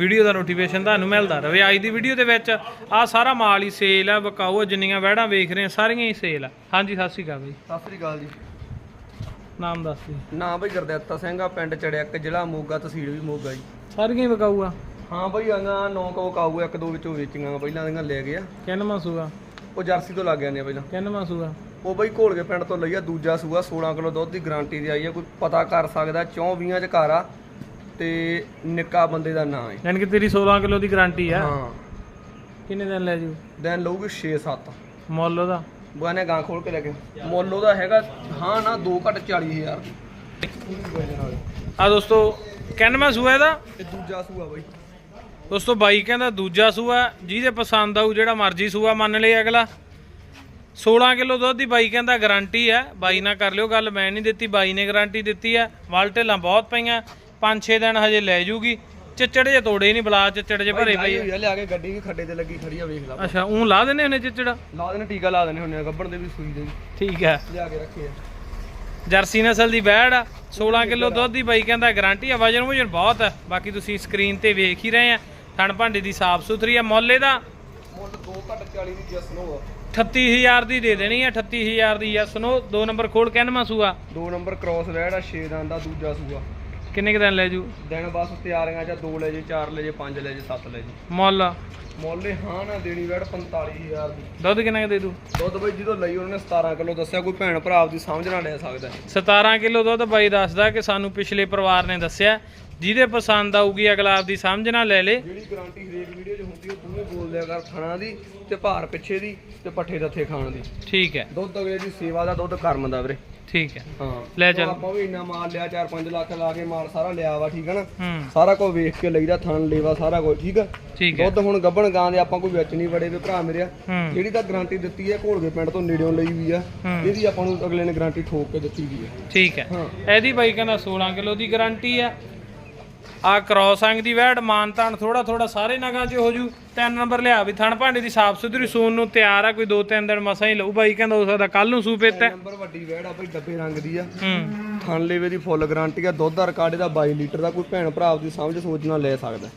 Video ਦਾ notification ਤੁਹਾਨੂੰ ਮਿਲਦਾ ਰਹੇ। ਅੱਜ ਦੀ ਵੀਡੀਓ ਦੇ ਵਿੱਚ ਆ ਸਾਰਾ ਮਾਲ ਹੀ ਸੇਲ ਆ ਵਿਕਾਊ ਆ, ਜਿੰਨੀਆਂ ਵੈੜਾਂ ਵੇਖ ਰਹੇ ਆ ਸਾਰੀਆਂ ਹੀ ਸੇਲ ਆ। ਹਾਂਜੀ ਸਤਿ ਸ਼੍ਰੀ ਅਕਾਲ ਬਾਈ ਸਤਿ ਸ੍ਰੀ ਅਕਾਲ ਜੀ। ਨਾਮ ਦੱਸ ਦਿਓ। ਨਾਂ ਬਈ ਗੁਰਦਿੱਤਾ ਸਿੰਘ ਆ ਪਿੰਡ ਚੜਿਆਕ ਜ਼ਿਲ੍ਹਾ ਮੋਗਾ ਤਹਿਸੀਲ ਵੀ ਮੋਗਾ ਜੀ। ਸਾਰੀਆਂ ਹੀ ਵਿਕਾਊ ਆ? ਹਾਂ ਬਈ ਆਂਗਾ ਨੌ ਕੋ ਕਾਊ ਇੱਕ ਦੋ ਵਿੱਚੋਂ ਵੇਚੀਆਂ ਪਹਿਲਾਂ ਦੀਆਂ ਲੈ ਗਏ ਆ। ਕਿੰਨਵਾਂ ਸੂਆ ਉਹ ਜਰਸੀ ਤੋਂ ਲੱਗ ਜਾਂਦੇ ਆ ਪਹਿਲਾਂ ਕਿੰਨਵਾਂ ਸੂਆ ਉਹ ਬਈ ਘੋਲ ਕੇ ਪਿੰਡ ਤੋਂ ਲਈ ਆ ਦੂਜਾ ਸੂਆ 16 ਕਿਲੋ ਦੁੱਧ ਦੀ ਗਾਰੰਟੀ ਦੀ ਆਈ ਆ ਕੋਈ ਪਤਾ ਕਰ ਸਕਦਾ ਚੌਂ ਵੀਆਂ ਚ ਘਰ ਆ। ਤੇ ਨਿੱਕਾ ਬੰਦੇ ਦਾ ਨਾਂ ਹੈ। ਯਾਨੀ ਕਿ ਤੇਰੀ 16 ਕਿਲੋ ਦੀ ਗਾਰੰਟੀ ਆ ਹਾਂ। ਕਿੰਨੇ ਦਿਨ ਲੈ ਜੂ? ਦਿਨ ਲਊਗੀ 6-7 ਮੁੱਲ ਉਹਦਾ ਬੁਆਨੇ ਗਾਂ ਖੋਲ ਕੇ ਲੈ ਕੇ ਮੁੱਲ ਉਹਦਾ ਹੈਗਾ ਹਾਂ ਨਾ 2 ਘੱਟ 40000 ਦੀ ਆ ਦੋਸਤੋ ਕਿੰਨਵਾਂ ਸੂਆ ਇਹਦਾ? ਤੇ ਦੂਜਾ ਸੂਆ ਬਈ। ਦੋਸਤੋ ਬਾਈ ਕਹਿੰਦਾ ਦੂਜਾ ਸੂਆ ਜਿਹਦੇ ਪਸੰਦ ਆਊ ਜਿਹੜਾ ਮਰਜ਼ੀ ਸੂਆ ਮੰਨ ਲਏ ਅਗਲਾ। 16 ਕਿਲੋ ਦੁੱਧ ਦੀ ਬਾਈ ਕਹਿੰਦਾ ਗਾਰੰਟੀ ਹੈ। ਬਾਈ ਨਾਲ ਕਰ ਲਿਓ ਗੱਲ ਮੈਂ ਨਹੀਂ ਦਿੱਤੀ ਬਾਈ ਨੇ ਗਾਰੰਟੀ ਦਿੱਤੀ ਹੈ। ਵਾਲਟੇਲਾਂ ਬਹੁਤ ਪਈਆਂ। 5-6 ਦਿਨ ਹਜੇ ਲੈ ਜੂਗੀ। ਚਿੱਚੜ ਜੇ ਤੋੜੇ ਨਹੀਂ ਬਲਾ ਚਿੱਚੜ ਜੇ ਭਰੇ ਪਈ ਹੋਈ ਆ ਲਿਆ ਕੇ ਗੱਡੀ ਵੀ ਖੱਡੇ ਤੇ ਲੱਗੀ ਖੜੀ ਆ ਵੇਖ ਲਾ। ਅੱਛਾ ਉਹ ਲਾ ਦਿੰਦੇ ਹੁੰਦੇ ਚਿੱਚੜ? ਲਾ ਦੇਣੇ ਟੀਕਾ ਲਾ ਹੁੰਦੇ ਆ ਗੱਬਣ ਦੇ ਵੀ ਸੂਈ ਦੇ ਠੀਕ ਹੈ ਲਿਆ ਕੇ ਰੱਖੇ ਆ। ਜਰਸੀ ਨਸਲ ਦੀ ਬੈੜ ਆ 16 ਕਿਲੋ ਦੁੱਧ ਦੀ ਬਾਈ ਕਹਿੰਦਾ ਗਾਰੰਟੀ ਆ ਵਜਨ ਵਜਨ ਬਹੁਤ ਹੈ ਬਾਕੀ ਤੁਸੀਂ ਸਕਰੀਨ ਤੇ ਵੇਖ ਹੀ ਰਹੇ ਆ ਥਣ ਭਾਂਡੇ ਦੀ ਸਾਫ਼ ਸੁਥਰੀ ਆ ਮੁੱਲ ਇਹਦਾ ਮੁੱਲ 2 ਘੱਟ 40 ਦੀ ਜਸ ਨੋ ਆ। 38000 ਦੀ ਦੇ ਦੇਣੀ ਆ 38000 ਦੀ ਆ ਸੁਣੋ ਦੋ ਨੰਬਰ ਖੋਲ ਕਹਿਨਮਾ ਸੂਆ ਦੋ ਨੰਬਰ ਕ੍ਰਾਸ ਰੈਡ ਆ 6 ਦਾ ਦਾ ਦੂਜਾ ਸੂਆ। ਕਿੰਨੇ ਕੁ ਦਿਨ ਲੈ ਜੂ? ਦਿਨ ਬਸ ਤਿਆਰੀਆਂ ਜਾਂ 2 ਲੈ ਜੇ 4 ਲੈ ਜੇ 5 ਲੈ ਜੇ 7 ਲੈ ਜੇ। ਮੁੱਲ? ਮੁੱਲ ਹਾਂ ਨਾ ਦੇਣੀ ਵੈੜ 45000 ਦੀ। ਦੁੱਧ ਕਿੰਨਾ ਕੁ ਦੇ ਦੂ? ਦੁੱਧ ਬਈ ਜਦੋਂ ਲਈ ਉਹਨੇ 17 ਕਿਲੋ ਦੱਸਿਆ ਕੋਈ ਭੈਣ ਭਰਾ ਆਪਦੀ ਸਮਝ ਨਾ ਲੈ ਸਕਦਾ। 17 ਕਿਲੋ ਦੁੱਧ ਬਾਈ ਦੱਸਦਾ ਕਿ ਸਾਨੂੰ ਪਿਛਲੇ ਪਰਿਵਾਰ ਨੇ ਦੱਸਿਆ ਜਿਹਦੇ ਪਸੰਦ ਆਊਗੀ ਅਗਲਾ ਆਪਦੀ ਸਮਝ ਨਾਲ ਲੈ ਲੇ। ਜਿਹੜੀ ਗਾਰੰਟੀ ਹਰੇਕ ਵੀਡੀਓ 'ਚ ਹੁੰਦੀ ਉਹ ਤੂੰ ਬੋਲ ਦਿਆ ਕਰ ਥਣਾ ਦੀ ਤੇ ਭਾਰ ਪਿੱਛੇ ਦੀ ਤੇ ਪੱਠੇ ਦੱਥੇ ਖਾਣ ਦੀ। ਠੀਕ ਹੈ। ਦੁੱਧ ਅਗਲੇ ਦੀ ਸੇਵਾ ਦਾ ਦੁੱਧ ਕਰਮ ਦਾ ਵੀਰੇ। ਠੀਕ ਹੈ। ਹਾਂ। ਲੈ ਚੱਲ। ਆਪਾਂ ਵੀ ਇੰਨਾ ਮਾਲ ਲਿਆ 4-5 ਲੱਖ ਲਾ ਕੇ ਮਾਲ ਸਾਰਾ ਲਿਆ ਵਾ ਠੀਕ ਹੈ ਨਾ? ਸਾਰਾ ਕੁਝ ਵੇਖ ਕੇ ਲਈਦਾ ਥਣ ਲੇਵਾ ਸਾਰਾ ਕੁਝ ਠੀਕ ਆ? ਠੀਕ ਹੈ। ਦੁੱਧ ਹੁਣ ਗੱਬਣ ਗਾਂ ਦੇ ਆਪਾਂ ਕੋਈ ਵਿੱਚ ਨਹੀਂ ਵੜੇ ਵੇ ਭਰਾ ਮੇਰਿਆ ਹੂੰ। ਜਿਹੜੀ ਤਾਂ ਗਾਰੰਟੀ ਦਿੱਤੀ ਹੈ ਘੋਲਗੇ ਪਿੰਡ ਤੋਂ ਨੇੜਿਓਂ ਲਈ ਵੀ ਆ। ਇਹਦੀ ਆਪਾਂ ਨੂੰ ਅਗਲੇ ਨੇ ਗਾਰੰਟੀ ਠੋਕ ਕੇ ਦਿੱਤੀ ਵੀ ਹੈ ਠੀਕ ਹਾਂ। ਇਹਦੀ ਬਾਈ ਕਹਿੰਦਾ 16 ਕਿਲੋ ਦੀ ਗਾਰੰਟੀ ਆ। ਆ ਕ੍ਰੋਸ ਅੰਗ ਦੀ ਵੈੜ ਮਾਨ ਤਾਨ ਥੋੜਾ ਥੋੜਾ ਸਾਰੇ ਨਗਾਂ 'ਚ ਹੋ ਜੂ। ਤਿੰਨ ਨੰਬਰ ਲਿਆ ਵੀ ਥਣ ਭਾਂਡੇ ਦੀ ਸਾਫ਼ ਸੁਥਰੀ ਸੂਨ ਨੂੰ ਤਿਆਰ ਆ ਕੋਈ ਦੋ ਤਿੰਨ ਦਿਨ ਮਸਾਂ ਹੀ ਲਊ। ਬਾਈ ਕਹਿੰਦਾ ਹੋ ਸਕਦਾ ਕੱਲ ਨੂੰ ਸੂ ਪੇਤਾ। ਨੰਬਰ ਵੱਡੀ ਵੈੜ ਆ ਬਈ ਡੱਬੇ ਰੰਗ ਦੀ ਆ। ਹੂੰ। ਥਣ ਲੇਵੇ ਦੀ ਫੁੱਲ ਗਾਰੰਟੀ ਆ ਦੁੱਧ ਦਾ ਰਿਕਾਰਡ ਇਹਦਾ 22 ਲੀਟਰ ਦਾ ਕੋਈ ਭੈਣ ਭਰਾ ਆਪਦੀ ਸਮਝ ਸੋਚ ਨਾਲ ਲੈ ਸਕਦਾ।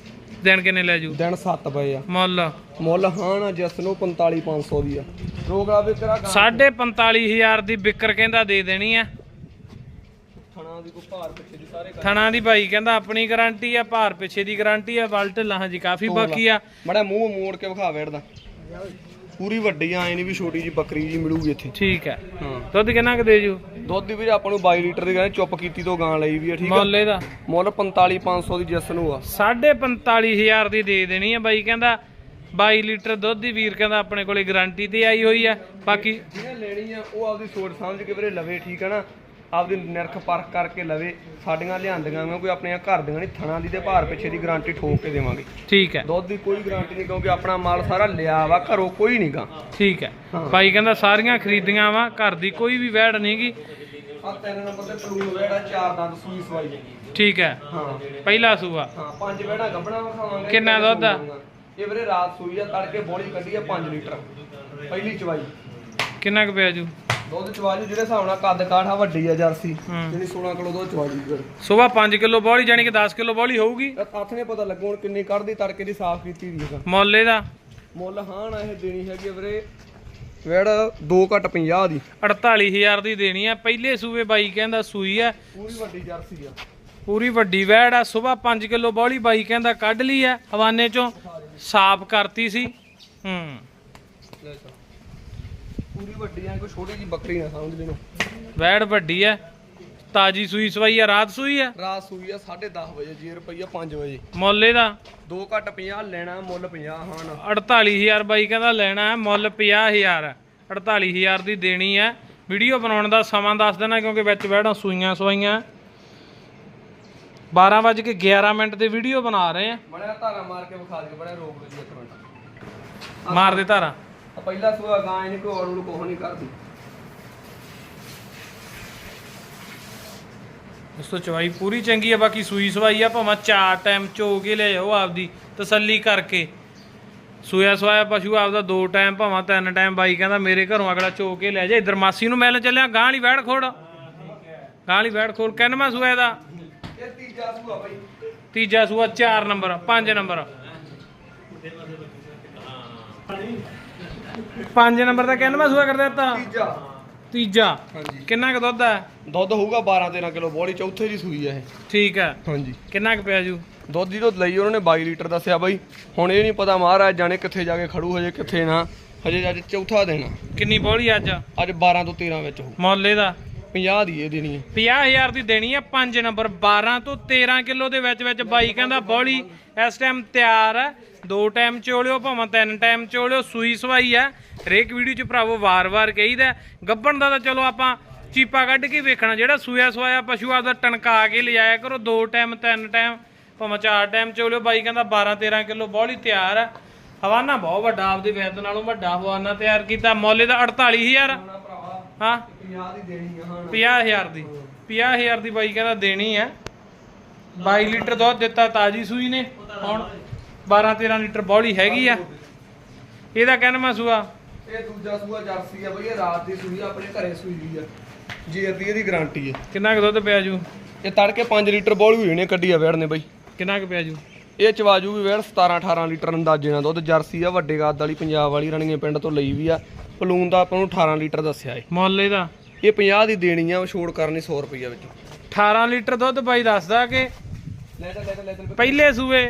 ਦਿਨ ਕਿੰਨੇ ਲੈ ਜੂ? ਦਿਨ 7 ਪਏ ਆ। ਮੁੱਲ? ਮੁੱਲ ਹਾਂ ਜਿਸ ਨੂੰ 45500 ਦੀ ਆ। ਰੋਗਲਾ ਵਿਕਰਾ ਗਾਂ। ਸਾਢੇ 45000 ਦੀ ਵਿਕਰ ਕਹਿੰਦਾ ਦੇ ਦੇਣੀ ਆ। ਦੀ ਕੋਈ ਭਾਰ ਪਿੱਛੇ ਦੀ ਸਾਰੇ ਥਣਾ ਦੀ ਬਾਈ ਕਹਿੰਦਾ ਆਪਣੀ ਗਾਰੰਟੀ ਆ ਭਾਰ ਪਿੱਛੇ ਦੀ ਗਾਰੰਟੀ ਆ ਵਲਟ ਲਾਹਾਂ ਜੀ ਕਾਫੀ ਬਾਕੀ ਆ। ਮੜਾ ਮੂੰਹ ਮੋੜ ਕੇ ਵਿਖਾ ਵੈੜਦਾ ਪੂਰੀ ਵੱਡੀ ਆ ਐ ਨਹੀਂ ਵੀ ਛੋਟੀ ਜੀ ਬੱਕਰੀ ਜੀ ਮਿਲੂਗੀ ਇੱਥੇ। ਠੀਕ ਹੈ। ਦੁੱਧ ਕਿੰਨਾ ਕੁ ਦੇ ਜੂ? ਦੁੱਧ ਦੀ ਵੀ ਆਪਾਂ ਨੂੰ 22 ਲੀਟਰ ਦੀ ਕਹਿੰਦੇ ਚੁੱਪ ਕੀਤੀ ਤੋਂ ਗਾਂ ਲਈ ਵੀ ਆ ਠੀਕ ਆ। ਮੁੱਲ ਇਹਦਾ? ਮੁੱਲ 45500 ਦੀ ਜਿਸ ਨੂੰ ਆ। ਸਾਢੇ 45000 ਦੀ ਦੇ ਦੇਣੀ ਆ ਬਾਈ ਕਹਿੰਦਾ 22 ਲੀਟਰ ਦੁੱਧ ਦੀ ਵੀਰ ਕਹਿੰਦਾ ਆਪਣੇ ਕੋਲੇ ਗਾਰੰਟੀ ਤੇ ਆਈ ਹੋਈ ਆ। ਬਾਕੀ ਜਿਹਨੇ ਲੈਣੀ ਆ ਉਹ ਆਪਦੀ ਸੋਚ ਸਮਝ ਕੇ ਵੀਰੇ ਲਵੇ ਠੀਕ ਆ ਨਾ। ਆਪਦੀ ਨਿਰਖ ਪਰਖ ਕਰਕੇ ਲਵੇ ਸਾਡੀਆਂ ਲਿਆਂਦੀਆਂ ਮੈਂ ਕੋਈ ਆਪਣੀਆਂ ਘਰ ਦੀਆਂ ਨਹੀਂ ਥਣਾ ਦੀ ਤੇ ਭਾਰ ਪਿੱਛੇ ਦੀ ਗਾਰੰਟੀ ਠੋਕ ਕੇ ਦੇਵਾਂਗੇ। ਠੀਕ ਹੈ। ਦੁੱਧ ਦੀ ਕੋਈ ਗਾਰੰਟੀ ਨਹੀਂ ਕਿਉਂਕਿ ਆਪਣਾ ਮਾਲ ਸਾਰਾ ਲਿਆ ਵਾ ਘਰੋਂ ਕੋਈ ਨਹੀਂਗਾ ਠੀਕ ਹੈ। ਹਾਂ। ਬਾਈ ਕਹਿੰਦਾ ਸਾਰੀਆਂ ਖਰੀਦੀਆਂ ਵਾ ਘਰ ਦੀ ਕੋਈ ਵੀ ਵੈੜ ਨਹੀਂਗੀ ਆ ਤਿੰਨ ਨੰਬਰ ਤੇ ਪਲੂਨ ਵੇੜਾ ਚਾਰ ਦੰਦ ਸੂਈ ਸਵਾਈ ਠੀਕ ਹੈ। ਹਾਂ। ਪਹਿਲਾ ਸੂਆ। ਹਾਂ ਪੰਜ ਵੇੜਾ ਗੱਬਣਾ ਵਿਖਾਵਾਂਗੇ ਕਿੰਨਾ ਦੁੱਧ ਆ? ਇਹ ਵੀਰੇ ਰਾਤ ਸੂਈ ਆ ਤੜਕੇ ਬੋਲੀ ਕੱਢੀ ਆ 5 ਲੀਟਰ। ਪਹਿਲੀ ਚਵਾਈ। ਕਿੰਨਾ ਕੁ ਪਿਆ ਜੂ? ਦੁੱਧ ਚਵਾਜੂ ਜਿਹੜੇ ਹਿਸਾਬ ਨਾਲ ਕੱਦ ਕਾਠਾ ਵੱਡੀ ਆ ਜਰਸੀ। ਹੂੰ। ਜਿਹੜੀ 16 ਕਿਲੋ ਦੁੱਧ ਚਵਾਜੂ ਫਿਰ। ਸਵੇਰ 5 ਕਿਲੋ ਬੋਲੀ ਜਾਨੀ ਕਿ 10 ਕਿਲੋ ਬੋਲੀ ਹੋਊਗੀ। ਹੱਥ ਨੇ ਪਤਾ ਲੱਗੂ ਹੁਣ ਕਿੰਨੀ ਕੱਢਦੀ ਤੜਕੇ ਦੀ ਸਾਫ਼ ਕੀਤੀ ਦੀ ਹੈਗਾ ਮੁੱਲ ਇਹਦਾ? ਮੁੱਲ ਹਾਂ ਨਾ ਇਹ ਦੇਣੀ ਹੈਗੀ ਆ ਵੀਰੇ ਵੇੜ 2 ਘੱਟ 50 ਦੀ। 48000 ਦੀ ਦੇਣੀ ਆ। ਪਹਿਲੇ ਸੂਵੇ ਬਾਈ ਕਹਿੰਦਾ ਸੂਈ ਆ। ਪੂਰੀ ਵੱਡੀ ਜਰਸੀ ਆ। ਪੂਰੀ ਵੱਡੀ ਵੈੜ ਆ। ਸਵੇਰ 5 ਕਿਲੋ ਬੋਲੀ ਬਾਈ ਕਹਿੰਦਾ ਕੱਢ ਲਈ ਆ ਹਵਾਨੇ ਚੋਂ। ਸਾਫ਼ ਕਰਤੀ ਸੀ। ਹੂੰ। ਲੈ। ਪੂਰੀ ਵੱਡੀ ਆ ਕੋਈ ਛੋਟੀ ਜੀ ਬੱਕਰੀ ਨਾ ਸਮਝ ਲੈਣੋ। ਵੈੜ ਵੱਡੀ ਆ ਤਾਜੀ ਸੂਈ ਸਵਾਈ ਆ ਰਾਤ ਸੂਈ ਆ? ਰਾਤ ਸੂਈ ਆ 10:30 ਵਜੇ ਜੀ ਰੁਪਈਆ 5 ਵਜੇ। ਮੁੱਲ ਇਹਦਾ? 2 ਘੱਟ 50 ਲੈਣਾ ਮੁੱਲ 50 ਹਾਂ ਨਾ। 48000 ਬਾਈ ਕਹਿੰਦਾ ਲੈਣਾ ਹੈ ਮੁੱਲ 50000 ਹੈ 48000 ਦੀ ਦੇਣੀ ਹੈ। ਵੀਡੀਓ ਬਣਾਉਣ ਦਾ ਸਮਾਂ ਦੱਸ ਦੇਣਾ ਕਿਉਂਕਿ ਵਿੱਚ ਵੈੜਾਂ ਸੂਈਆਂ ਸਵਾਈਆਂ। 12 ਵਜੇ ਕੇ 11 ਮਿੰਟ ਦੀ ਵੀਡੀਓ ਬਣਾ ਰਹੇ ਆ। ਬੜਾ ਧਾਰਾ ਮਾਰ ਕੇ ਵਿਖਾ ਦੇ ਬੜਾ ਰੋਕ ਲਈ ਇੱਕ ਮਿੰਟ। ਮਾਰ ਦੇ ਧਾਰਾ। ਆ ਪਹਿਲਾ ਸੂਆ ਗਾਂ ਇਹਨੇ ਢੋਲ ਨੂੰ ਕੋਹ ਨਹੀਂ ਕਰਦੀ। ਦੋਸਤੋ ਚਵਾਈ ਪੂਰੀ ਚੰਗੀ ਆ ਬਾਕੀ ਸੂਈ ਸਵਾਈ ਆ ਭਾਵੇਂ ਚਾਰ ਟਾਈਮ ਚੋ ਕੇ ਲੈ ਜਾਓ ਆਪਦੀ ਤਸੱਲੀ ਕਰਕੇ। ਸੂਇਆ ਸਵਾਇਆ ਪਸ਼ੂ ਆਪਦਾ ਦੋ ਟਾਈਮ ਭਾਵੇਂ ਤਿੰਨ ਟਾਈਮ ਬਾਈ ਕਹਿੰਦਾ ਮੇਰੇ ਘਰੋਂ ਅਗਲਾ ਚੋ ਕੇ ਲੈ ਜਾ ਇਧਰ ਮਾਸੀ ਨੂੰ ਮਿਲਣ ਚੱਲਿਆ ਗਾਂ ਵਾਲੀ ਵੈੜ ਖੋੜ ਗਾਂ ਵਾਲੀ ਵੈੜ ਖੋੜ ਕਿੰਨਵਾਂ ਸੂਆ ਦਾ ਤੀਜਾ ਸੂਆ ਚਾਰ ਨੰਬਰ ਪੰਜ ਨੰਬਰ 5 ਨੰਬਰ ਦਾ ਕਿੰਨਵਾਂ ਸੂਆ ਕਰ ਦਿੱਤਾ ਤੀਜਾ। ਤੀਜਾ। ਹਾਂਜੀ। ਕਿੰਨਾ ਕੁ ਦੁੱਧ ਹੈ? ਦੁੱਧ ਹੋਊਗਾ 12 13 ਕਿਲੋ ਬੋਲੀ ਚੌਥੇ ਦੀ ਸੂਈ ਇਹ। ਠੀਕ ਹੈ। ਹਾਂਜੀ। ਕਿੰਨਾ ਕੁ ਪਿਆ ਜੂ? ਦੁੱਧ ਦੀ ਤੋਂ ਲਈ ਉਹਨਾਂ ਨੇ 22 ਲੀਟਰ ਦੱਸਿਆ ਬਾਈ। ਹੁਣ ਇਹ ਨਹੀਂ ਪਤਾ ਮਹਾਰਾਜ ਜਾਣੇ ਕਿੱਥੇ ਜਾ ਕੇ ਖੜੂ ਹਜੇ ਕਿੱਥੇ ਨਾ। ਹਜੇ ਅੱਜ ਚੌਥਾ ਆ। ਕਿੰਨੀ ਬੋਲੀ ਅੱਜ? ਅੱਜ 12 ਤੋਂ 13 ਵਿੱਚ ਹੋਊ। ਮੁੱਲ ਇਹਦਾ? 50 ਦੀ ਇਹ ਦੇਣੀ ਹੈ। 50000 ਦੀ ਦੇਣੀ ਆ 5 ਨੰਬਰ 12 ਤੋਂ 13 ਕਿਲੋ ਦੇ ਵਿੱਚ ਵਿੱਚ ਬਾਈ ਕਹਿੰਦਾ ਬੋਲੀ। ਇਸ ਟਾਈਮ ਤਿਆਰ ਹੈ। ਦੋ ਟਾਈਮ ਚੋਲਿਓ, ਭਾਵੇਂ ਤਿੰਨ ਟਾਈਮ ਚੋਲਿਓ, ਸੂਈ ਸਵਾਈ ਆ। ਹਰੇਕ ਵੀਡੀਓ ਚ ਭਰਾਵੋ ਵਾਰ-ਵਾਰ ਕਹੀਦਾ ਗੱਬਣ ਦਾ ਤਾਂ ਚਲੋ ਆਪਾਂ ਚੀਪਾ ਕੱਢ ਕੇ ਵੇਖਣਾ, ਜਿਹੜਾ ਸੂਇਆ ਸਵਾਇਆ ਪਸ਼ੂ ਆਪਦਾ ਟਣਕਾ ਕੇ ਲਿਜਾਇਆ ਕਰੋ, ਦੋ ਟਾਈਮ, ਤਿੰਨ ਟਾਈਮ, ਭਾਵੇਂ ਚਾਰ ਟਾਈਮ ਚੋਲਿਓ, ਬਾਈ ਕਹਿੰਦਾ 12 13 ਕਿਲੋ ਬੋਲੀ ਤਿਆਰ ਆ। ਹਵਾਨਾ ਬਹੁਤ ਵੱਡਾ, ਆਪਦੇ ਵੈਦ ਨਾਲੋਂ ਵੱਡਾ ਹਵਾਨਾ ਤਿਆਰ ਕੀਤਾ, ਮੁੱਲ ਦਾ 48000 ਹਾਂ? 50 ਦੀ। ਦੇਣੀ ਆ ਹੁਣ 50000 ਦੀ 50000 ਦੀ ਬਾਈ ਕਹਿੰਦਾ ਦੇਣੀ ਹੈ 22 ਲੀਟਰ ਦੁੱਧ ਦਿੱਤਾ ਤਾਜੀ ਸੂਈ ਨੇ। ਹੁਣ 12 13 ਲੀਟਰ ਬੌਲੀ ਹੈਗੀ ਆ। ਇਹਦਾ ਕਹਿਣਾ ਸੂਆ। ਇਹ ਦੂਜਾ ਸੂਆ ਜਰਸੀ ਆ ਬਈ ਇਹ ਰਾਤ ਦੀ ਸੂਈ ਆ, ਆਪਣੇ ਘਰੇ ਸੂਈ ਦੀ ਆ। ਜੇਰ ਦੀ ਇਹਦੀ ਗਾਰੰਟੀ ਹੈ ਕਿੰਨਾ ਕੁ ਦੁੱਧ ਪਿਆ ਜੂ? ਇਹ ਤੜਕੇ 5 ਲੀਟਰ ਬੋਲ ਹੋਈ ਨੇ ਕੱਢੀ ਆ ਵੇੜ ਨੇ ਬਈ। ਕਿੰਨਾ ਕੁ ਪਿਆ ਜੂ? ਇਹ ਚਵਾਜੂ ਵੀ ਵੇੜ 17 18 ਲੀਟਰ ਅੰਦਾਜ਼ੇ ਨਾਲ ਦੁੱਧ। ਜਰਸੀ ਆ ਵੱਡੇ ਗੱਦ ਵਾਲੀ ਪੰਜਾਬ ਵਾਲੀ ਰਣੀਏ ਪਿੰਡ ਤੋਂ ਲਈ ਵੀ ਆ। ਪਲੂਨ ਦਾ ਆਪਾਂ ਨੂੰ 18 ਲੀਟਰ ਦੱਸਿਆ ਏ। ਮੁੱਲ ਇਹਦਾ? ਇਹ 50 ਦੀ ਦੇਣੀ ਆ ਉਹ ਛੋੜ ਕਰਨੀ 100 ਰੁਪਈਆ ਵਿੱਚ। 18 ਲੀਟਰ ਦੁੱਧ ਬਾਈ ਦੱਸਦਾ ਕਿ ਲੈ ਲੈ ਲੈ ਪਹਿਲੇ ਸੂਏ।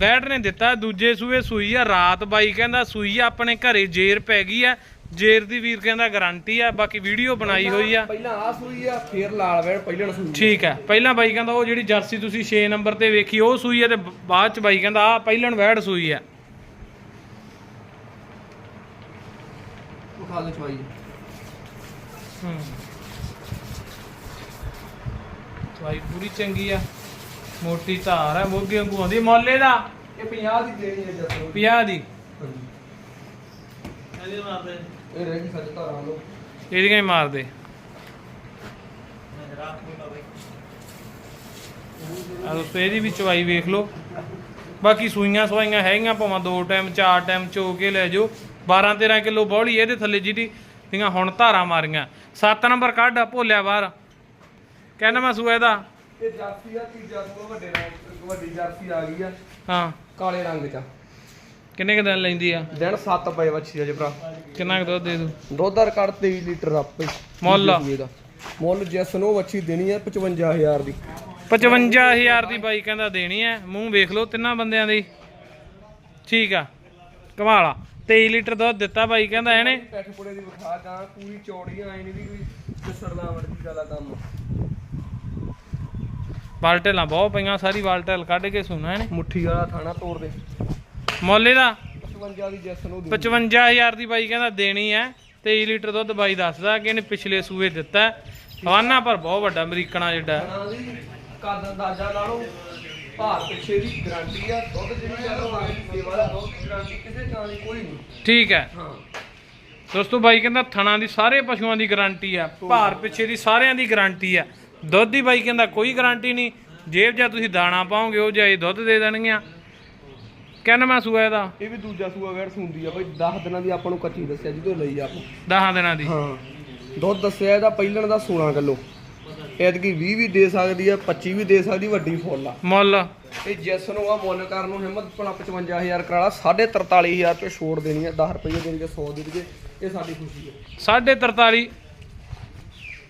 ਬੈਟ ਨੇ ਦਿੱਤਾ ਦੂਜੇ ਸੂਏ ਸੂਈ ਆ ਰਾਤ ਬਾਈ ਕਹਿੰਦਾ ਸੂਈ ਆ ਆਪਣੇ ਘਰੇ ਜੇਰ ਪੈ ਗਈ ਆ। ਜੇਰ ਦੀ ਵੀਰ ਕਹਿੰਦਾ ਗਾਰੰਟੀ ਆ ਬਾਕੀ ਵੀਡੀਓ ਬਣਾਈ ਹੋਈ ਆ। ਪਹਿਲਾਂ ਆ ਸੂਈ ਆ ਫੇਰ ਲਾਲ ਵੇੜ ਪਹਿਲਾਂ ਸੂਈ ਠੀਕ ਹੈ ਪਹਿਲਾਂ ਬਾਈ ਕਹਿੰਦਾ ਉਹ ਜਿਹੜੀ ਜਰਸੀ ਤੁਸੀਂ 6 ਨੰਬਰ ਤੇ ਵੇਖੀ ਉਹ ਸੂਈ ਹੈ ਤੇ ਬਾਅਦ ਚ ਬਾਈ ਕਹਿੰਦਾ ਆ ਪਹਿਲਣ ਵੈੜ ਸੂਈ ਹੈ ਉਹ ਖਾ ਲੈ ਚਵਾਈ ਪੂਰੀ ਚੰਗੀ ਆ। ਮੋਟੀ ਧਾਰ ਹੈ ਮੋਗੇ ਵਾਂਗੂ ਆਉਂਦੀ ਮੌਲੇ ਦਾ ਇਹ 50 ਦੀ ਦੇਣੀ ਆ ਜੱਸੋ। 50 ਦੀ। ਇਹ ਰਹਿ ਗਈ ਸੱਚ ਧਾਰਾਂ ਲੋ ਇਹਦੀਆਂ ਹੀ ਮਾਰ ਦੇ ਆ ਦੋਸਤੋ ਇਹਦੀ ਵੀ ਚਵਾਈ ਵੇਖ ਲਓ। ਬਾਕੀ ਸੂਈਆਂ ਸਵਾਈਆਂ ਹੈਗੀਆਂ ਭਾਵੇਂ ਦੋ ਟਾਈਮ ਚਾਰ ਟਾਈਮ ਚੋ ਕੇ ਲੈ ਜਾਓ। 12 13 ਕਿਲੋ ਬੌਲੀ ਇਹਦੇ ਥੱਲੇ ਜਿਹੜੀ ਦੀਆਂ ਹੁਣ ਧਾਰਾਂ ਮਾਰੀਆਂ। 7 ਨੰਬਰ ਕੱਢ ਭੋਲਿਆ ਬਾਹਰ। ਕਹਿੰਦਾ ਮੈਂ ਸੂਆ ਇਹਦਾ? ਇਹ ਜਰਸੀ ਆ ਤੀਜਾ ਸੂਆ ਵੱਡੇ ਰੰਗ ਵੱਡੀ ਜਰਸੀ ਆ ਗਈ ਆ। ਹਾਂ। ਕਾਲੇ ਰੰਗ ਚ ਕਿੰਨੇ ਕੁ ਦਿਨ ਲੈਂਦੀ ਆ? ਦਿਨ 7 ਪਏ ਵੱਛੀ ਅਜੇ ਭਰਾ। ਕਿੰਨਾ ਕੁ ਦੁੱਧ ਦੇ ਦੂ? ਦੁੱਧ ਦਾ ਰਿਕਾਰਡ 23 ਲੀਟਰ ਆਪੇ। ਮੁੱਲ? ਦਾ। ਮੁੱਲ ਜਿਸ ਨੂੰ ਵੱਛੀ ਦੇਣੀ ਹੈ 55000 ਦੀ। 55000 ਦੀ ਬਾਈ ਕਹਿੰਦਾ ਦੇਣੀ ਐ ਮੂੰਹ ਵੇਖ ਲਓ ਤਿੰਨਾਂ ਬੰਦਿਆਂ ਦੀ। ਠੀਕ ਆ। ਕਮਾਲਾ 23 ਲੀਟਰ ਦੁੱਧ ਦਿੱਤਾ ਬਾਈ ਕਹਿੰਦਾ ਇਹਨੇ। ਪੈਠ ਪੁੜੇ ਦੀ ਵਿਖਾ ਗਾਂ ਪੂਰੀ ਚੌੜੀ ਆਈ ਨਹੀਂ ਵੀ ਕੋਈ ਕਿਸੜਦਾ ਵਰਗੀ ਗੱਲ ਆ ਕੰਮ ਬਾਲਟੇਲਾਂ ਬਹੁਤ ਪਈਆਂ ਸਾਰੀ ਬਾਲਟੇਲ ਕੱਢ ਕੇ ਸੁਣਾ ਇਹਨੇ। ਮੁੱਠੀ ਵਾਲਾ ਥਾਣਾ ਤੋੜ ਦੇ। ਮੁੱਲ ਇਹਦਾ 55 ਦੀ ਜਿਸ ਨੂੰ ਦੇ 55000 ਦੀ ਬਾਈ ਕਹਿੰਦਾ ਦੇਣੀ ਐ 23 ਲੀਟਰ ਦੁੱਧ ਬਾਈ ਦੱਸਦਾ ਕਿ ਇਹਨੇ ਪਿਛਲੇ ਸੂਏ ਦਿੱਤਾ ਹੈ। ਹਵਾਨਾ ਪਰ ਬਹੁਤ ਵੱਡਾ ਅਮਰੀਕਣਾ ਜਿੱਡਾ ਹੈ। ਖਾਣਾ ਦੀ ਕੱਦ ਅੰਦਾਜ਼ਾ ਲਾ ਲਓ ਭਾਰ ਪਿੱਛੇ ਦੀ ਗਾਰੰਟੀ ਆ ਦੁੱਧ ਜਿਹੜੀ ਗੱਲ ਉਹ ਆਗੀ ਸੇਵਾ ਦਾ ਦੁੱਧ ਦੀ ਗਾਰੰਟੀ ਕਿਸੇ ਥਾਂ ਦੀ ਕੋਈ ਨਹੀਂ। ਠੀਕ ਹੈ। ਹਾਂ। ਦੋਸਤੋ ਬਾਈ ਕਹਿੰਦਾ ਥਣਾ ਦੀ ਸਾਰੇ ਪਸ਼ੂਆਂ ਦੀ ਗਾਰੰਟੀ ਆ ਭਾਰ ਪਿੱਛੇ ਦੀ ਸਾਰਿਆਂ ਦੀ ਗਾਰੰਟੀ ਆ। ਦੁੱਧ ਦੀ ਬਾਈ ਕਹਿੰਦਾ ਕੋਈ ਗਾਰੰਟੀ ਨਹੀਂ। ਜੇਬ ਜਾਂ ਤੁਸੀਂ ਦਾਣਾ ਪਾਓਗੇ ਉਹ ਜਾਈ ਦੁੱਧ ਦੇ ਦੇਣਗੀਆਂ। ਕਹਿੰਦਾ ਮੈਂ ਸੂਆ ਇਹਦਾ? ਇਹ ਵੀ ਦੂਜਾ ਸੂਆ ਵੇੜ ਸੁੰਦੀ ਆ ਬਈ 10 ਦਿਨਾਂ ਦੀ ਆਪਾਂ ਨੂੰ ਕੱਚੀ ਦੱਸਿਆ ਜਿਹਦੋਂ ਲਈ ਆਪਾਂ 10 ਦਿਨਾਂ ਦੀ। ਹਾਂ। ਦੁੱਧ ਦੱਸਿਆ ਇਹਦਾ ਪਹਿਲਣ ਦਾ 16 ਕਿਲੋ। ਐਤਕੀ 20 ਵੀ ਦੇ ਸਕਦੀ ਆ 25 ਵੀ ਦੇ ਸਕਦੀ ਵੱਡੀ ਫੁੱਲ ਆ। ਮੁੱਲ। ਇਹ ਜਿਸ ਨੂੰ ਆ ਮੁੱਲ ਕਰਨ ਨੂੰ ਹਿੰਮਤ ਭਲਾ 55000 ਕਰਾ ਲਾ 43500 ਤੇ ਛੋੜ ਦੇਣੀ ਆ 10 ਰੁਪਏ ਦੇ ਕੇ 100 ਦੇ ਦੇਗੇ ਇਹ ਸਾਡੀ ਖੁਸ਼ੀ ਹੈ ਸਾਢੇ 43 ਸਾਢੇ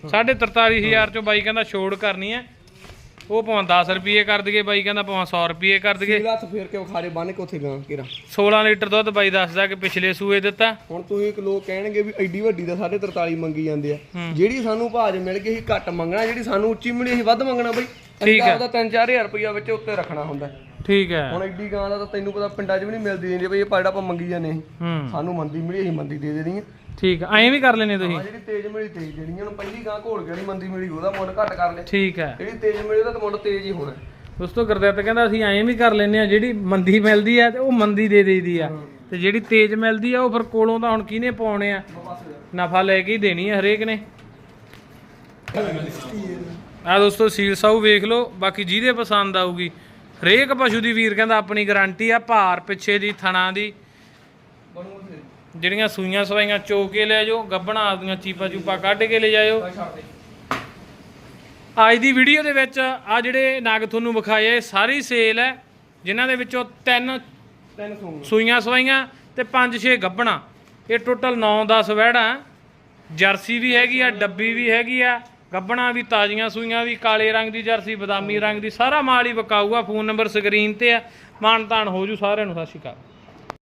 43000 ਚੋਂ ਬਾਈ ਕਹਿੰਦਾ ਛੋੜ ਕਰਨੀ ਹੈ। ਉਹ ਭਾਵੇਂ 10 ਰੁਪਏ ਕਰ ਦਈਏ ਬਾਈ ਕਹਿੰਦਾ ਭਾਵੇਂ 100 ਰੁਪਏ ਕਰ ਦਈਏ। ਇਹ ਹੱਥ ਫੇਰ ਕੇ ਵਿਖਾਰੇ ਬੰਨ ਕੇ ਉੱਥੇ ਗਾਂ ਕਿਰਾ 16 ਲੀਟਰ ਦੁੱਧ ਬਾਈ ਦੱਸਦਾ ਕਿ ਪਿਛਲੇ ਸੂਏ ਦਿੱਤਾ। ਹੁਣ ਤੁਸੀਂ ਇੱਕ ਲੋਕ ਕਹਿਣਗੇ ਵੀ ਐਡੀ ਵੱਡੀ ਦਾ 43 ਮੰਗੀ ਜਾਂਦੇ ਆ। ਜਿਹੜੀ ਸਾਨੂੰ ਭਾਜ ਮਿਲ ਗਈ ਸੀ ਘੱਟ ਮੰਗਣਾ ਜਿਹੜੀ ਸਾਨੂੰ ਉੱਚੀ ਮਿਲੀ ਸੀ ਵੱਧ ਮੰਗਣਾ ਬਈ। ਠੀਕ ਹੈ। ਉਹਦਾ 3-4000 ਰੁਪਇਆ ਵਿੱਚ ਉੱਤੇ ਰੱਖਣਾ ਹੁੰਦਾ। ਠੀਕ ਹੈ। ਹੁਣ ਐਡੀ ਗਾਂ ਦਾ ਤਾਂ ਤੈਨੂੰ ਪਤਾ ਪਿੰਡਾਂ 'ਚ ਵੀ ਨਹੀਂ ਮਿਲਦੀ ਜਾਂਦੀ ਬਈ ਇਹ ਜਿਹੜਾ ਆਪਾਂ ਮੰਗੀ ਜਾਂਦੇ ਸੀ। ਹੂੰ। ਸਾਨੂੰ ਮੰਦੀ ਮਿਲੀ ਅਸੀਂ ਮੰਦੀ ਦੇ ਦੇਣੀ ਆ। ਠੀਕ ਹੈ ਐਂ ਵੀ ਕਰ ਲੈਨੇ ਤੁਸੀਂ। ਹਾਂ ਜਿਹੜੀ ਤੇਜ਼ ਮਿਲੀ ਤੇਜ਼ ਦੇਣੀ ਆ। ਹੁਣ ਪਹਿਲੀ ਗਾਂ ਘੋਲ ਕੇ ਜਿਹੜੀ ਮੰਦੀ ਮਿਲੀ ਉਹਦਾ ਮੁੱਲ ਘੱਟ ਕਰ ਲੈ। ਠੀਕ ਹੈ। ਜਿਹੜੀ ਤੇਜ਼ ਮਿਲੀ ਉਹਦਾ ਤਾਂ ਮੁੱਲ ਤੇਜ਼ ਹੀ ਹੋਣਾ ਦੋਸਤੋ ਗੁਰਦਿੱਤ ਕਹਿੰਦਾ ਅਸੀਂ ਐਂ ਵੀ ਕਰ ਲੈਨੇ ਆ ਜਿਹੜੀ ਮੰਦੀ ਮਿਲਦੀ ਆ ਤੇ ਉਹ ਮੰਦੀ ਦੇ ਦੇਈਦੀ ਆ। ਤੇ ਜਿਹੜੀ ਤੇਜ਼ ਮਿਲਦੀ ਆ ਉਹ ਫਿਰ ਕੋਲੋਂ ਤਾਂ ਹੁਣ ਕਿਹਨੇ ਪਾਉਣੇ ਆ? ਬਸ ਨਫਾ ਲੈ ਕੇ ਹੀ ਦੇਣੀ ਆ ਹਰੇਕ ਨੇ। ਆ ਦੋਸਤੋ ਸੀਲ ਸਾਊ ਵੇਖ ਲਓ ਬਾਕੀ ਜਿਹਦੇ ਪਸੰਦ ਆਊਗੀ ਹਰੇਕ ਪਸ਼ੂ ਦੀ ਵੀਰ ਕਹਿੰਦਾ ਆਪਣੀ ਗਾਰੰਟੀ ਆ ਭਾਰ ਪਿੱਛੇ ਦੀ ਥਣਾ ਦੀ। ਜਿਹੜੀਆਂ ਸੂਈਆਂ ਸਵਾਈਆਂ ਚੋ ਕੇ ਲੈ ਜਾਓ ਗੱਬਣਾ ਆਪਦੀਆਂ ਚੀਪਾ ਚੂਪਾ ਕੱਢ ਕੇ ਲੈ ਜਾਇਓ। ਅੱਜ ਦੀ ਵੀਡੀਓ ਦੇ ਵਿੱਚ ਆ ਜਿਹੜੇ ਨਗ ਤੁਹਾਨੂੰ ਵਿਖਾਏ ਸਾਰੀ ਸੇਲ ਹੈ ਜਿਨ੍ਹਾਂ ਦੇ ਵਿੱਚੋਂ ਤਿੰਨ ਤਿੰਨ ਸੂਈਆਂ। ਸਵਾਈਆਂ ਤੇ 5-6 ਗੱਬਣਾ ਇਹ ਟੋਟਲ 9-10 ਵਹਿੜਾਂ। ਜਰਸੀ ਵੀ ਹੈਗੀ ਆ ਡੱਬੀ ਵੀ ਹੈਗੀ ਆ ਗੱਬਣਾ ਵੀ, ਤਾਜ਼ੀਆਂ ਸੂਈਆਂ ਵੀ, ਕਾਲੇ ਰੰਗ ਦੀ ਜਰਸੀ, ਬਦਾਮੀ ਰੰਗ ਦੀ, ਸਾਰਾ ਮਾਲ ਹੀ ਵਿਕਾਊਗਾ। ਫੋਨ ਨੰਬਰ ਸਕਰੀਨ ਤੇ ਆ। ਮਾਨ ਤਾਨ ਹੋ ਜੂ ਸਾਰਿਆਂ ਨੂੰ, ਸਤਿ ਸ਼੍ਰੀ ਅਕਾਲ।